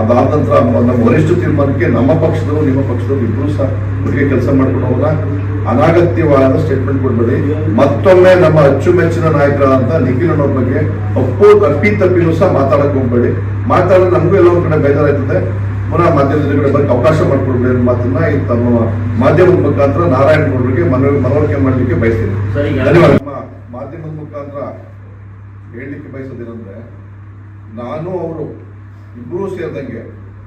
ಅದಾದ ನಂತರ ನಮ್ಮ ವರಿಷ್ಠ ತೀರ್ಮಾನಕ್ಕೆ ನಮ್ಮ ಪಕ್ಷದವರು ನಿಮ್ಮ ಪಕ್ಷದವರು ಇಬ್ಬರು ಸಹ ಒಟ್ಟಿಗೆ ಕೆಲಸ ಮಾಡ್ಕೊಂಡು ಹೋಗೋಣ. ಅನಾಗತ್ಯವಾದ ಸ್ಟೇಟ್ಮೆಂಟ್ ಕೊಡ್ಬೇಡಿ. ಮತ್ತೊಮ್ಮೆ ನಮ್ಮ ಅಚ್ಚುಮೆಚ್ಚಿನ ನಾಯಕರಾದಂತ ನಿಖಿಲ್ ಅನ್ನೋರ ಬಗ್ಗೆ ಅಪ್ಪು ಅಪ್ಪಿ ತಪ್ಪಿನೂ ಸಹ ಮಾತಾಡಕ್ ಹೋಗ್ಬೇಡಿ. ಮಾತಾಡೋದು ನಮಗೂ ಎಲ್ಲ ಒಂದ್ ಕಡೆ ಬೇಜಾರಾಯ್ತದೆ ಪುನಃ ಮಾಧ್ಯಮದ ಕಡೆ ಬರಕ್ಕೆ ಅವಕಾಶ ಮಾಡಿಕೊಡ್ಬೇಡಿ ಅನ್ನೋ ಮಾತನ್ನ ಈ ತಮ್ಮ ಮಾಧ್ಯಮದ ಮುಖಾಂತರ ನಾರಾಯಣ ಗೌಡರಿಗೆ ಮನವಿ ಮನವರಿಕೆ ಮಾಡಲಿಕ್ಕೆ ಬಯಸ್ತೀನಿ. ಧನ್ಯವಾದ. ನಮ್ಮ ಮಾಧ್ಯಮದ ಮುಖಾಂತರ ಹೇಳಲಿಕ್ಕೆ ಬಯಸೋದೇನಂದ್ರೆ ನಾನು ಅವರು ಇಬ್ಬರೂ ಸೇರಿದಂಗೆ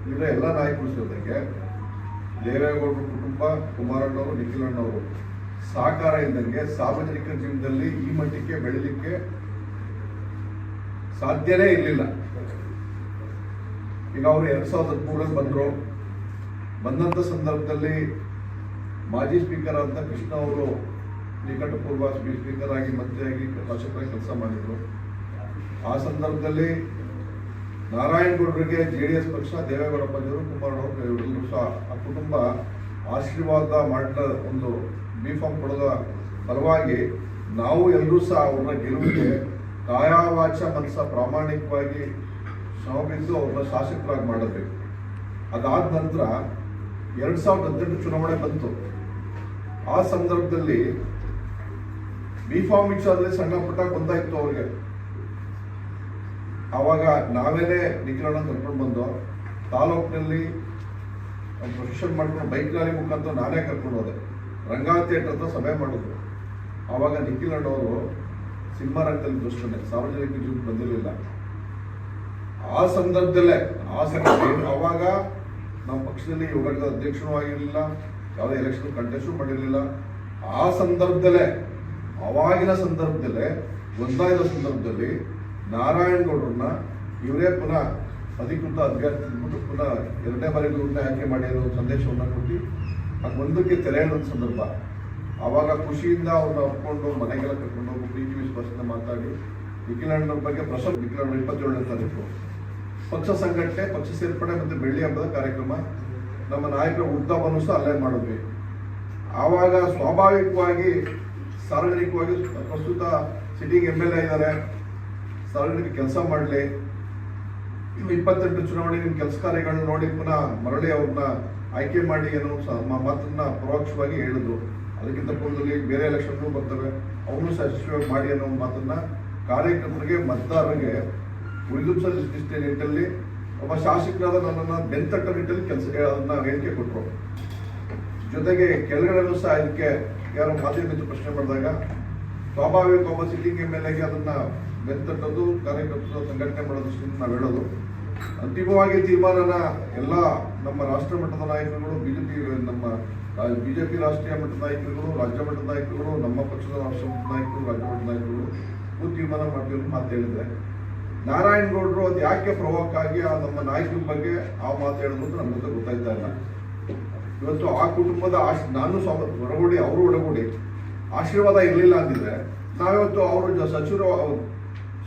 ಇದ್ರೆ ಎಲ್ಲ ನಾಯಕರು ಸೇರಿದಂಗೆ ದೇವೇಗೌಡರ ಕುಟುಂಬ, ಕುಮಾರಣ್ಣವರು, ನಿಖಿಲಣ್ಣವರು, ಸಹಕಾರ ಇದ್ದಂಗೆ ಸಾರ್ವಜನಿಕ ಜೀವನದಲ್ಲಿ ಈ ಮಟ್ಟಕ್ಕೆ ಬೆಳಿಲಿಕ್ಕೆ ಸಾಧ್ಯನೇ ಇರಲಿಲ್ಲ. ಈಗ ಅವರು ಎರಡ್ ಸಾವಿರದ ಹದಿಮೂರಲ್ಲಿ ಬಂದರು. ಬಂದಂತ ಸಂದರ್ಭದಲ್ಲಿ ಮಾಜಿ ಸ್ಪೀಕರ್ ಅಂತ ಕೃಷ್ಣ ಅವರು ನಿಕಟಪೂರ್ವ ಸ್ಪೀಕರ್ ಆಗಿ ಮಂತ್ರಿಯಾಗಿ ಶಾಸಕರಾಗಿ ಕೆಲಸ ಮಾಡಿದ್ರು. ಆ ಸಂದರ್ಭದಲ್ಲಿ ನಾರಾಯಣಗೌಡರಿಗೆ ಜೆ ಡಿ ಎಸ್ ಪಕ್ಷ ದೇವೇಗೌಡಪ್ಪನವರು ಕುಮಾರಣ್ಣವರು ಎಲ್ಲರೂ ಸಹ ಆ ಕುಟುಂಬ ಆಶೀರ್ವಾದ ಮಾಡಿದ ಒಂದು ಬಿ ಫಾರ್ಮ್ ಕೊಡೋದ ಪರವಾಗಿ ನಾವು ಎಲ್ಲರೂ ಸಹ ಅವ್ರನ್ನ ಗೆಲುವಿಗೆ ಕಾಯಾವಾಚ ಮನಸ್ಸ ಪ್ರಾಮಾಣಿಕವಾಗಿ ಶ್ರಮ ಬಿದ್ದು ಅವ್ರನ್ನ ಶಾಸಕರಾಗಿ ಮಾಡಬೇಕು. ಅದಾದ ನಂತರ ಎರಡು ಸಾವಿರದ ಹದಿನೆಂಟು ಚುನಾವಣೆ ಬಂತು. ಆ ಸಂದರ್ಭದಲ್ಲಿ ಬಿ ಫಾರ್ಮ್ ವಿಚಾರದಲ್ಲಿ ಸಣ್ಣ ಪುಟ್ಟ ಗೊಂದಾಯಿತ್ತು ಅವ್ರಿಗೆ. ಆವಾಗ ನಾವೇನೇ ನಿಖಿಲಣ್ಣ ಕರ್ಕೊಂಡು ಬಂದು ತಾಲೂಕಿನಲ್ಲಿ ಪ್ರೊಫೆಷನ್ ಮಾಡ್ಕೊಂಡು ಬೈಕ್ ಲಾರಿ ಮುಖಾಂತರ ನಾನೇ ಕರ್ಕೊಂಡು ಹೋದೆ. ರಂಗಾ ಥಿಯೇಟರ್ ಹತ್ರ ಸಭೆ ಮಾಡಿದ್ರು. ಆವಾಗ ನಿಖಿಲ್ ಅಣ್ಣವರು ಸಿನಿಮಾ ರಂಗದಲ್ಲಿ ದೃಷ್ಟನೆ. ಸಾರ್ವಜನಿಕ ಜೀವನ ಬಂದಿರಲಿಲ್ಲ. ಆ ಸಂದರ್ಭದಲ್ಲೇ, ಆ ಸಂದರ್ಭ ಆವಾಗ ನಮ್ಮ ಪಕ್ಷದಲ್ಲಿ ಯುವಘಟಕದ ಅಧ್ಯಕ್ಷನೂ ಆಗಿರಲಿಲ್ಲ, ಯಾವುದೇ ಎಲೆಕ್ಷನ್ ಕಂಟೆಸ್ಟೂ ಮಾಡಿರಲಿಲ್ಲ. ಆ ಸಂದರ್ಭದಲ್ಲೇ ಅವಾಗಿನ ಸಂದರ್ಭದಲ್ಲೇ ಒಂದಾಯದ ಸಂದರ್ಭದಲ್ಲಿ ನಾರಾಯಣಗೌಡರನ್ನ ಇವರೇ ಪುನಃ ಅಧಿಕೃತ ಅಭ್ಯರ್ಥಿ ಅಂದ್ಬಿಟ್ಟು ಪುನಃ ಎರಡನೇ ಬಾರಿ ಇವ್ರನ್ನ ಆಯ್ಕೆ ಮಾಡಿ ಅನ್ನೋ ಸಂದೇಶವನ್ನು ಕೊಟ್ಟು ಅದು ಮುಂದಕ್ಕೆ ತೆರೆ ಸಂದರ್ಭ. ಆವಾಗ ಖುಷಿಯಿಂದ ಅವ್ರನ್ನ ಒಪ್ಕೊಂಡು ಮನೆಗೆಲ್ಲ ಕರ್ಕೊಂಡು ಹೋಗಿ ಪ್ರೀತಿ ವಿಶ್ವಾಸದಿಂದ ಮಾತಾಡಿ ನಿಖಿಲಣ್ಣವ್ರ ಬಗ್ಗೆ ಪ್ರಸನ್ನ ನಿಖಿಲಣ್ಣ ಇಪ್ಪತ್ತೇಳನೇ ತಾರೀಕು. ಪಕ್ಷ ಸಂಘಟನೆ, ಪಕ್ಷ ಸೇರ್ಪಡೆ ಮತ್ತು ಬೆಳ್ಳಿ ಹಬ್ಬದ ಕಾರ್ಯಕ್ರಮ. ನಮ್ಮ ನಾಯಕರ ಉದ್ದವನ್ನು ಸಹ ಅಲ್ಲೇ ಮಾಡಿದ್ವಿ. ಆವಾಗ ಸ್ವಾಭಾವಿಕವಾಗಿ, ಸಾರ್ವಜನಿಕವಾಗಿ ಪ್ರಸ್ತುತ ಸಿಟ್ಟಿಂಗ್ ಎಂ ಎಲ್ ಎ ಇದ್ದಾರೆ. ಸಾರ್ವಜನಿಕ ಕೆಲಸ ಮಾಡಲಿ. ಇಪ್ಪತ್ತೆಂಟು ಚುನಾವಣೆ ನಿಮ್ಮ ಕೆಲಸ ಕಾರ್ಯಗಳನ್ನ ನೋಡಿ ಪುನಃ ಮರಳಿ ಅವ್ರನ್ನ ಆಯ್ಕೆ ಮಾಡಿ ಏನೋ ಮಾತನ್ನ ಪರೋಕ್ಷವಾಗಿ ಹೇಳಿದ್ರು. ಅದಕ್ಕಿಂತ ಪೂರ್ವದಲ್ಲಿ ಬೇರೆ ಎಲೆಕ್ಷನ್ಗಳು ಬರ್ತವೆ. ಅವನು ಯಶಸ್ವಿಯಾಗಿ ಮಾಡಿ ಅನ್ನೋ ಮಾತನ್ನ ಕಾರ್ಯಕರ್ತರಿಗೆ, ಮತದಾರರಿಗೆ ಉಳಿದುಂಬಿಸೋ ನಿಟ್ಟಲ್ಲಿ ಒಬ್ಬ ಶಾಸಕರಾದ ನನ್ನನ್ನು ಬೆಂತಟ್ಟ ನಿಟ್ಟಲ್ಲಿ ಕೆಲಸ ಅದನ್ನ ಹೇಳಿಕೆ ಕೊಟ್ಟರು ಜೊತೆಗೆ ಕೆಳಗಡೆನೂ ಸಹ ಇದಕ್ಕೆ ಯಾರೋ ಮಾಧ್ಯಮ ಪ್ರಶ್ನೆ ಮಾಡಿದಾಗ ಸ್ವಾಭಾವಿಕ ಒಬ್ಬ ಸಿಟ್ಟಿಂಗ್ ಎಂ ಎಲ್ ಎಗೆ ಅದನ್ನ ಬೆಂತಟ್ಟೋದು ಕಾರ್ಯಕರ್ತರು ಸಂಘಟನೆ ಮಾಡೋದು ದೃಷ್ಟಿಯಿಂದ ನಾವು ಹೇಳೋದು. ಅಂತಿಮವಾಗಿ ತೀರ್ಮಾನನ ಎಲ್ಲ ನಮ್ಮ ರಾಷ್ಟ್ರ ಮಟ್ಟದ ನಾಯಕರುಗಳು, ಬಿಜೆಪಿ, ನಮ್ಮ ಬಿಜೆಪಿ ರಾಷ್ಟ್ರೀಯ ಮಟ್ಟದ ನಾಯಕರುಗಳು, ರಾಜ್ಯ ಮಟ್ಟದ ನಾಯಕರುಗಳು, ನಮ್ಮ ಪಕ್ಷದ ರಾಷ್ಟ್ರ ಮಟ್ಟದ ನಾಯಕರು, ರಾಜ್ಯ ಮಟ್ಟದ ನಾಯಕರುಗಳು ತೀರ್ಮಾನ ಮಾಡ್ತೀವಿ ಮಾತು ಹೇಳಿದ್ರೆ. ನಾರಾಯಣಗೌಡರು ಅದು ಯಾಕೆ ಪ್ರವೋಕ್ ಆಗಿ ಆ ನಮ್ಮ ನಾಯಕರ ಬಗ್ಗೆ ಆ ಮಾತು ಹೇಳಿದ್ರು ಅಂತ ನಮ್ಮ ಗೊತ್ತ- ಗೊತ್ತಾಯ್ತಾ ಇಲ್ಲ. ಇವತ್ತು ಆ ಕುಟುಂಬದ ಆಶ್, ನಾನು ಹೊರಗೂಡಿ, ಅವರು ಒಳಗೂಡಿ ಆಶೀರ್ವಾದ ಇರಲಿಲ್ಲ ಅಂದಿದ್ರೆ, ನಾವಿವತ್ತು ಅವರು ಸಚಿವರು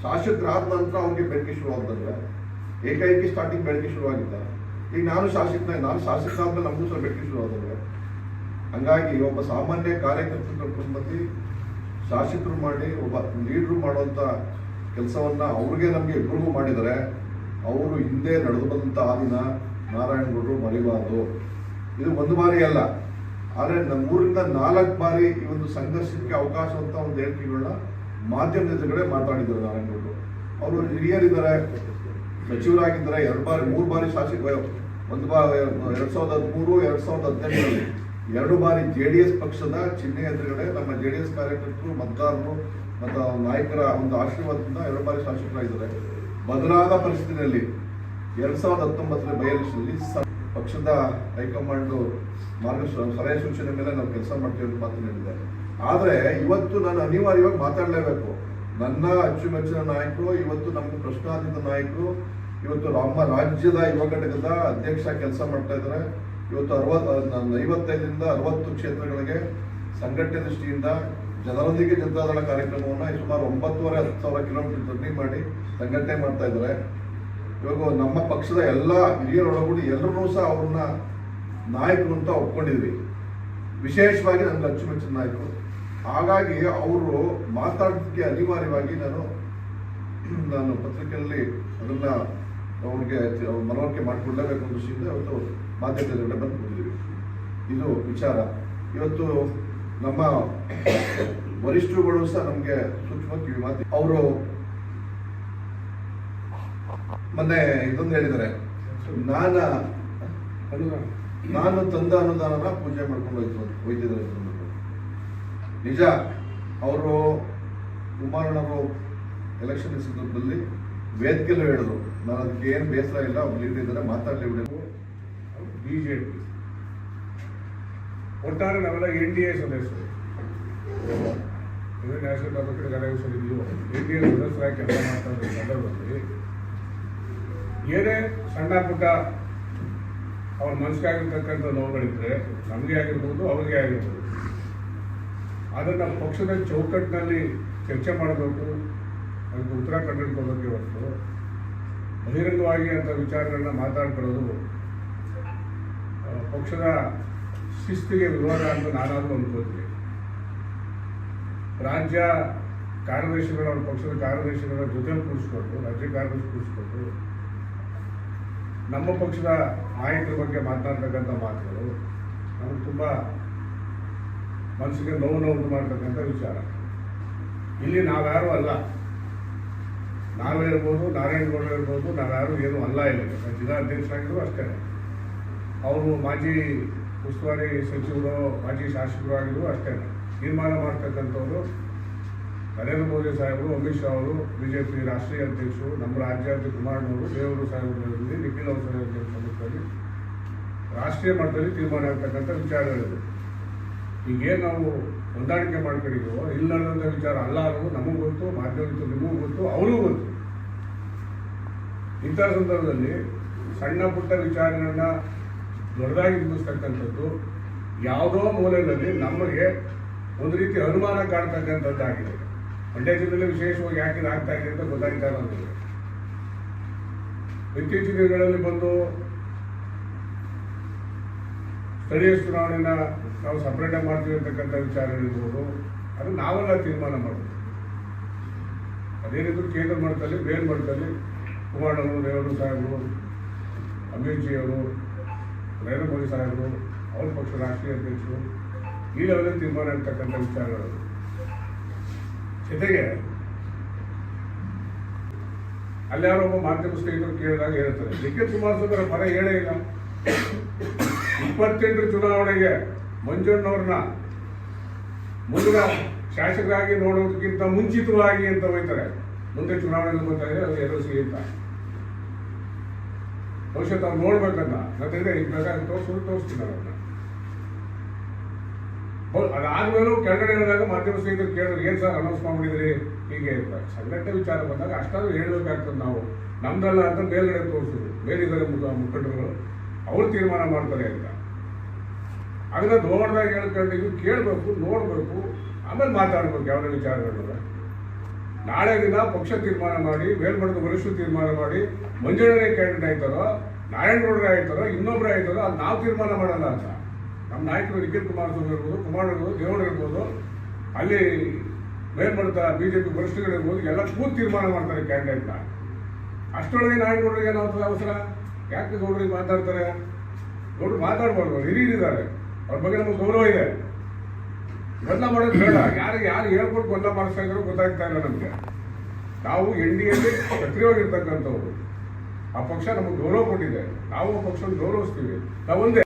ಶಾಸಕರಾದ ನಂತರ ಅವ್ರಿಗೆ ಬೆಳಕಿಗೆ ಶುರುವಾಗಿ ಬಂದ್ರೆ ಏಕೈಕಿ ಸ್ಟಾರ್ಟಿಂಗ್ ಬೆಳಕೆ ಶುರುವಾಗಿದ್ದ. ಈಗ ನಾನು ಶಾಸಕನ ನಾನು ಶಾಸಕ ಆದ್ಮೇಲೆ ನಮಗೂ ಸಹ ಶುರು ಶುರುವಾದ್ರೆ ಹಂಗಾಗಿ ಒಬ್ಬ ಸಾಮಾನ್ಯ ಕಾರ್ಯಕರ್ತರ ಬಂದು ಶಾಸಕರು ಮಾಡಿ, ಒಬ್ಬ ಲೀಡ್ರು ಮಾಡುವಂಥ ಕೆಲಸವನ್ನ ಅವ್ರಿಗೆ ನಮಗೆ ಇಬ್ಬರಿಗೂ ಮಾಡಿದರೆ ಅವರು ಹಿಂದೆ ನಡೆದು ಬಂದಂಥ ಆ ದಿನ ನಾರಾಯಣಗೌಡರು ಮರಿಬಾರದು. ಇದು ಒಂದು ಬಾರಿ ಅಲ್ಲ. ಆದರೆ ನಮ್ಮ ಮೂರಿಂದ ನಾಲ್ಕು ಬಾರಿ ಈ ಒಂದು ಸಂಘರ್ಷಕ್ಕೆ ಅವಕಾಶ ಅಂತ ಒಂದು ಹೇಳಿಕೆಗಳನ್ನ ಮಾಧ್ಯಮದ ಎದುರುಗಡೆ ಮಾತಾಡಿದ್ದಾರೆ ನಾರಾಯಣಗೌಡರು ಅವರು ಹಿರಿಯರಿದ್ದಾರೆ, ಸಚಿವರಾಗಿದ್ದಾರೆ, ಎರಡು ಬಾರಿ, ಮೂರು ಬಾರಿ ಶಾಸಕ ಒಂದು ಬಾರಿ ಎರಡು ಸಾವಿರದ ಹದಿಮೂರು, ಎರಡು ಸಾವಿರದ ಹದಿನೆಂಟರಲ್ಲಿ. ಎರಡು ಬಾರಿ ಜೆ ಡಿ ಎಸ್ ಪಕ್ಷದ ಚಿಹ್ನೆ ಎದುರುಗಡೆ ನಮ್ಮ ಜೆ ಡಿ ಎಸ್ ಕಾರ್ಯಕರ್ತರು, ಮತದಾರರು ಮತ್ತು ನಾಯಕರ ಒಂದು ಆಶೀರ್ವಾದದಿಂದ ಎರಡು ಬಾರಿ ಶಾಸಕರಾಗಿದ್ದಾರೆ. ಬದಲಾದ ಪರಿಸ್ಥಿತಿಯಲ್ಲಿ ಎರಡು ಸಾವಿರದ ಹತ್ತೊಂಬತ್ತರ ಬೈ ಪಕ್ಷದ ಹೈಕಮಾಂಡ್ ಮಾರ್ಗ ಸಲಹೆ ಸೂಚನೆ ಮೇಲೆ ನಾವು ಕೆಲಸ ಮಾಡ್ತೀವಿ ಅಂತ ಮಾತು ಹೇಳಿದೆ ಆದ್ರೆ ಇವತ್ತು ನಾನು ಅನಿವಾರ್ಯವಾಗಿ ಮಾತಾಡಲೇಬೇಕು. ನನ್ನ ಅಚ್ಚುಮೆಚ್ಚಿನ ನಾಯಕರು, ಇವತ್ತು ನಮ್ಮ ಪ್ರಶ್ನಾತೀತ ನಾಯಕರು, ಇವತ್ತು ನಮ್ಮ ರಾಜ್ಯದ ಯುವ ಘಟಕದ ಅಧ್ಯಕ್ಷ ಕೆಲಸ ಮಾಡ್ತಾ ಇದ್ದಾರೆ. ಇವತ್ತು ಅರವತ್ ಐವತ್ತೈದರಿಂದ ಅರವತ್ತು ಕ್ಷೇತ್ರಗಳಿಗೆ ಸಂಘಟನೆ ದೃಷ್ಟಿಯಿಂದ ಜನರೊಂದಿಗೆ ಜನತಾದಳ ಕಾರ್ಯಕ್ರಮವನ್ನು ಸುಮಾರು ಒಂಬತ್ತುವರೆ, ಹತ್ತು ಸಾವಿರ ಕಿಲೋಮೀಟರ್ ಜರ್ನಿ ಮಾಡಿ ಸಂಘಟನೆ ಮಾಡ್ತಾ ಇದ್ದಾರೆ. ಇವಾಗ ನಮ್ಮ ಪಕ್ಷದ ಎಲ್ಲ ಹಿರಿಯರೊಳಗೂಡಿ ಎಲ್ಲರೂ ಸಹ ಅವ್ರನ್ನ ನಾಯಕರು ಅಂತ ಒಪ್ಕೊಂಡಿದ್ವಿ. ವಿಶೇಷವಾಗಿ ನನ್ನ ಅಚ್ಚುಮೆಚ್ಚಿನ ನಾಯಕರು ಹಾಗಾಗಿ ಅವರು ಮಾತಾಡೋದಕ್ಕೆ ಅನಿವಾರ್ಯವಾಗಿ ನಾನು ನಾನು ಪತ್ರಿಕೆಯಲ್ಲಿ ಅದನ್ನ ಅವ್ರಿಗೆ ಮನವರಿಕೆ ಮಾಡಿಕೊಳ್ಳಲೇಬೇಕು ಅನ್ನೋ ದೃಷ್ಟಿಯಿಂದ ಇವತ್ತು ಮಾಧ್ಯಮದ ಎದುರುಗಡೆ ಬಂದು ಕೂತಿದ್ದೀವಿ. ಇದು ವಿಚಾರ. ಇವತ್ತು ನಮ್ಮ ವರಿಷ್ಠರುಗಳು ಸಹ ನಮಗೆ ಸೂಕ್ಷ್ಮ ಕಿವಿ ಮಾತು ಅವರು ಮೊನ್ನೆ ಇದೊಂದು ಹೇಳಿದ್ದಾರೆ. ನಾನು ನಾನು ತಂದ ಅನುದಾನನ ಪೂಜೆ ಮಾಡ್ಕೊಂಡು ಹೋಯ್ತು ಹೋಯ್ತಿದ್ದಾರೆ. ನಿಜ, ಅವರು ಕುಮಾರಣ್ಣವರು ಎಲೆಕ್ಷನ್ ಸಂದರ್ಭದಲ್ಲಿ ವೇದಿಕೆಲ್ಲೂ ಹೇಳಿದ್ರು, ನಾನು ಅದಕ್ಕೆ ಏನು ಬೇಸರ ಇಲ್ಲ, ಅವ್ರು ಲೀಡರ್ ಇದ್ದಾರೆ, ಮಾತಾಡಲಿ ಜೆ ಬಿಜೆಪಿ ಒಟ್ಟಾರೆ ನಾವೆಲ್ಲ ಎನ್ ಡಿ ಎ ಸದಸ್ಯರು. ನ್ಯಾಷನಲ್ ಡೆಮೋಕ್ರೆಟಿಕ್ ಕನ್ವೆನ್ಷನ್ ಇದು ಎನ್ ಡಿ ಎ ಸದಸ್ಯರಾಗಿ ಕೆಲಸ ಮಾಡ್ತಾ ಇರೋ ಏನೇ ಸಣ್ಣ ಪುಟ್ಟ ಅವ್ರ ಮನಸ್ಸಿಗೆ ಆಗಿರ್ತಕ್ಕಂಥ ನೋವುಗಳಿದ್ರೆ ನಮಗೆ ಆಗಿರ್ಬೋದು ಅವ್ರಿಗೆ ಆಗಿರ್ಬೋದು. ಅದನ್ನು ಪಕ್ಷದ ಚೌಕಟ್ಟಿನಲ್ಲಿ ಚರ್ಚೆ ಮಾಡಬೇಕು. ಅದಕ್ಕೆ ಉತ್ತರ ಕಂಡುಹಿಡ್ಕೋಬೇಕು ಹೊರತು ಬಹಿರಂಗವಾಗಿ ಅಂತ ವಿಚಾರಗಳನ್ನ ಮಾತಾಡ್ಕೊಳ್ಳೋದು ಪಕ್ಷದ ಶಿಸ್ತಿಗೆ ವಿರೋಧ ಅಂತ ನಾನಾದರೂ ಅನ್ಕೋತೀನಿ. ರಾಜ್ಯ ಕಾರ್ಯದರ್ಶಿಗಳ ಪಕ್ಷದ ಕಾರ್ಯದರ್ಶಿಗಳ ಜೊತೆ ಕೂರಿಸ್ಕೊಂಡು, ರಾಜ್ಯ ಕಾರ್ಯದರ್ಶಿ ಕೂರಿಸ್ಕೊಂಡು ನಮ್ಮ ಪಕ್ಷದ ನಾಯಕರ ಬಗ್ಗೆ ಮಾತನಾಡ್ತಕ್ಕಂಥ ಮಾತುಗಳು, ನಮಗೆ ತುಂಬ ಮನಸ್ಸಿಗೆ ನೋವು ನೋವು ಮಾಡ್ತಕ್ಕಂಥ ವಿಚಾರ. ಇಲ್ಲಿ ನಾವ್ಯಾರು ಅಲ್ಲ. ನಾವೇ ಇರ್ಬೋದು ನಾರಾಯಣಗೌಡ ಇರ್ಬೋದು, ನಾವ್ಯಾರು ಏನು ಅಲ್ಲ ಇಲ್ಲ. ಜಿಲ್ಲಾಧ್ಯಕ್ಷರಾಗಿದ್ರು ಅಷ್ಟೇ. ಅವರು ಮಾಜಿ ಉಸ್ತುವಾರಿ ಸಚಿವರು, ಮಾಜಿ ಶಾಸಕರು ಆಗಿದ್ರು ಅಷ್ಟೇ. ತೀರ್ಮಾನ ಮಾಡ್ತಕ್ಕಂಥವ್ರು ನರೇಂದ್ರ ಮೋದಿ ಸಾಹೇಬರು, ಅಮಿತ್ ಶಾ ಅವರು, ಬಿಜೆಪಿ ರಾಷ್ಟ್ರೀಯ ಅಧ್ಯಕ್ಷರು, ನಮ್ಮ ರಾಜ್ಯಾಧ್ಯಕ್ಷ ಕುಮಾರಣ್ಣವರು ದೇವರು ಸಾಹೇಬರಲ್ಲಿ ನಿಖಿಲ್ ಅವರು ಸಾಹೇಬರ ಸಮ್ಮುಖದಲ್ಲಿ ರಾಷ್ಟ್ರೀಯ ಮಟ್ಟದಲ್ಲಿ ತೀರ್ಮಾನ ಆಗ್ತಕ್ಕಂಥ ವಿಚಾರಗಳಿದೆ ಈಗೇನು ನಾವು ಹೊಂದಾಣಿಕೆ ಮಾಡ್ಕೊಂಡಿದ್ದೀವೋ ಇಲ್ಲ ನಡೆದಂಥ ವಿಚಾರ ಅಲ್ಲ ಅನ್ನೋದು ನಮಗೂ ಗೊತ್ತು ಮಾಧ್ಯಮಕ್ಕೆ ನಿಮಗೂ ಗೊತ್ತು, ಅವರಿಗೂ ಗೊತ್ತು. ಇಂಥ ಸಂದರ್ಭದಲ್ಲಿ ಸಣ್ಣ ಪುಟ್ಟ ವಿಚಾರಗಳನ್ನ ದೊಡ್ಡದಾಗಿ ಮುಗಿಸ್ತಕ್ಕಂಥದ್ದು ಯಾವುದೋ ಮೂಲೆಯಲ್ಲಿ ನಮಗೆ ಒಂದು ರೀತಿ ಅನುಮಾನ ಕಾಡ್ತಕ್ಕಂಥದ್ದಾಗಿದೆ ಮಂಡ್ಯ ಜಿಲ್ಲೆಯಲ್ಲಿ ವಿಶೇಷವಾಗಿ ಯಾಕೆ ಇದಾಗ್ತಾ ಇದೆ ಅಂತ ಗೊತ್ತಾಗ್ತಾ ಇಲ್ಲ ಇತ್ತೀಚಿನ ದಿನಗಳಲ್ಲಿ ಬಂದು ಸ್ಥಳೀಯ ಚುನಾವಣೆನ ನಾವು ಸಪ್ರೇಟಾಗಿ ಮಾಡ್ತೀವಿ ಅಂತಕ್ಕಂಥ ವಿಚಾರಗಳಿರ್ಬೋದು ಅದು ನಾವೆಲ್ಲ ತೀರ್ಮಾನ ಮಾಡೋದು. ಅದೇನಿದ್ರು ಕೇಂದ್ರ ಮಟ್ಟದಲ್ಲಿ ಮೇಲ್ ಮಟ್ಟದಲ್ಲಿ ಕುಮಾರಣ್ಣವರು ರೇವಣ್ಣ ಸಾಹೇಬರು ಅಮಿತ್ ಜಿ ಅವರು ನರೇಂದ್ರ ಮೋದಿ ಸಾಹೇಬರು, ಅವರ ಪಕ್ಷ ರಾಷ್ಟ್ರೀಯ ಅಧ್ಯಕ್ಷರು ಈ ಲೆವೆಲಲ್ಲಿ ತೀರ್ಮಾನ ಇರ್ತಕ್ಕಂಥ ವಿಚಾರಗಳು. ಜೊತೆಗೆ ಅಲ್ಲಿ ಯಾರೋ ಒಬ್ಬ ಮಾಧ್ಯಮ ಸ್ನೇಹಿತರು ಕೇಳಿದಾಗ ಹೇಳ್ತಾರೆ ಡಿ ಕೆ ಕುಮಾರಸ್ವಾಮಿ ಪರ ಹೇಳೇ ಇಲ್ಲ. ಇಪ್ಪತ್ತೆಂಟು ಚುನಾವಣೆಗೆ ಮಂಜಣ್ಣವ್ರನ್ನ ಮುಂದಿನ ಶಾಸಕರಾಗಿ ನೋಡೋದಕ್ಕಿಂತ ಮುಂಚಿತವಾಗಿ ಅಂತ ಹೋಯ್ತಾರೆ. ಮುಂದೆ ಚುನಾವಣೆ ಗೊತ್ತಾಗಿದೆ ಅದು ಎರಡು ಸಿ ಅಂತ. ಬಹುಶಃ ತಾವು ನೋಡ್ಬೇಕನ್ನ. ಮತ್ತೆ ಬೇಕಾದ್ರೆ ತೋರಿಸೋದು ತೋರಿಸ್ತೀನಿ ಅದಾದ್ಮೇಲೂ ಕೆಳಗಡೆ ಹೇಳಿದಾಗ ಮಾಧ್ಯಮ ಸ್ನೇಹಿತರು ಕೇಳಿದ್ರು, ಏನು ಸರ್ ಅನೌನ್ಸ್ ಮಾಡಿದ್ರಿ ಹೀಗೆ ಸಂಘಟನೆ ವಿಚಾರ ಬಂದಾಗ ಅಷ್ಟಾದ್ರೂ ಹೇಳಬೇಕಾಗ್ತದೆ ನಾವು. ನಮ್ದಲ್ಲ ಅಂತ ಮೇಲ್ಗಡೆ ತೋರಿಸಿದ್ರು. ಮೇಲಿದ್ದಾರೆ ಮುಖ ಮುಖಂಡರು ಅವ್ರು ತೀರ್ಮಾನ ಮಾಡ್ತಾರೆ ಅಂತ. ಅದನ್ನ ದೊಡ್ಡದಾಗಿ ಹೇಳ್ಕೊಂಡಿದ್ದು ಕೇಳಬೇಕು, ನೋಡಬೇಕು, ಆಮೇಲೆ ಮಾತಾಡ್ಬೇಕು ಯಾವುದೇ ವಿಚಾರಗಳನ್ನ. ನಾಳೆ ದಿನ ಪಕ್ಷ ತೀರ್ಮಾನ ಮಾಡಿ, ಮೇಲ್ಮಟ್ಟದ ವರಿಷ್ಠರು ತೀರ್ಮಾನ ಮಾಡಿ ಮಂಜುಳನೇ ಕ್ಯಾಂಡಿಡೇಟ್ ಆಯ್ತಾರೋ ನಾರಾಯಣಗೌಡರೇ ಆಯ್ತಾರೋ ಇನ್ನೊಬ್ಬರೇ ಆಯ್ತಾರೋ, ಅದು ನಾವು ತೀರ್ಮಾನ ಮಾಡಲ್ಲ ಅಂತ. ನಮ್ಮ ನಾಯಕರು ನಿಖಿಲ್ ಕುಮಾರಸ್ವಾಮಿ ಇರ್ಬೋದು, ಕುಮಾರ್ ಇರ್ಬೋದು ದೇವರು ಇರ್ಬೋದು, ಅಲ್ಲಿ ಮೇಲ್ಮಟ್ಟದ ಬಿಜೆಪಿ ವರಿಷ್ಠಗಳು ಇರ್ಬೋದು, ಎಲ್ಲ ಕೂತ್ ತೀರ್ಮಾನ ಮಾಡ್ತಾರೆ ಕ್ಯಾಂಡಿಡೇಟ್ನ ಅಷ್ಟರೊಳಗೆ ನಾಯಕರೊಳಗೆ ಏನಾಗ್ತದೆ ಅವಸರ? ಯಾಕೆ ಗೌಡ್ರಿಗೆ ಮಾತಾಡ್ತಾರೆ? ಗೌಡ್ರು ಮಾತಾಡ್ಬಾರ್ದು ಹಿರಿಯರಿದ್ದಾರೆ ಅವ್ರ ಬಗ್ಗೆ ನಮಗೆ ಗೌರವ ಇದೆ. ಗೊಂದಲ ಮಾಡೋದು ಬೇಡ. ಯಾರಿಗೆ ಯಾರು ಹೇಳ್ಕೊಟ್ಟು ಗೊಂದಲ ಮಾಡಿಸ್ತಾ ಇದ್ರು ಗೊತ್ತಾಗ್ತಾ ಇಲ್ಲ ನಮಗೆ. ನಾವು ಎನ್ ಡಿ ಎಲ್ಲಿ ಸಕ್ರಿಯವಾಗಿರ್ತಕ್ಕಂಥವ್ರು. ಆ ಪಕ್ಷ ನಮಗೆ ಗೌರವ ಕೊಟ್ಟಿದೆ. ನಾವು ಆ ಪಕ್ಷವನ್ನು ಗೌರವಿಸ್ತೀವಿ. ನಾವು ಒಂದೇ.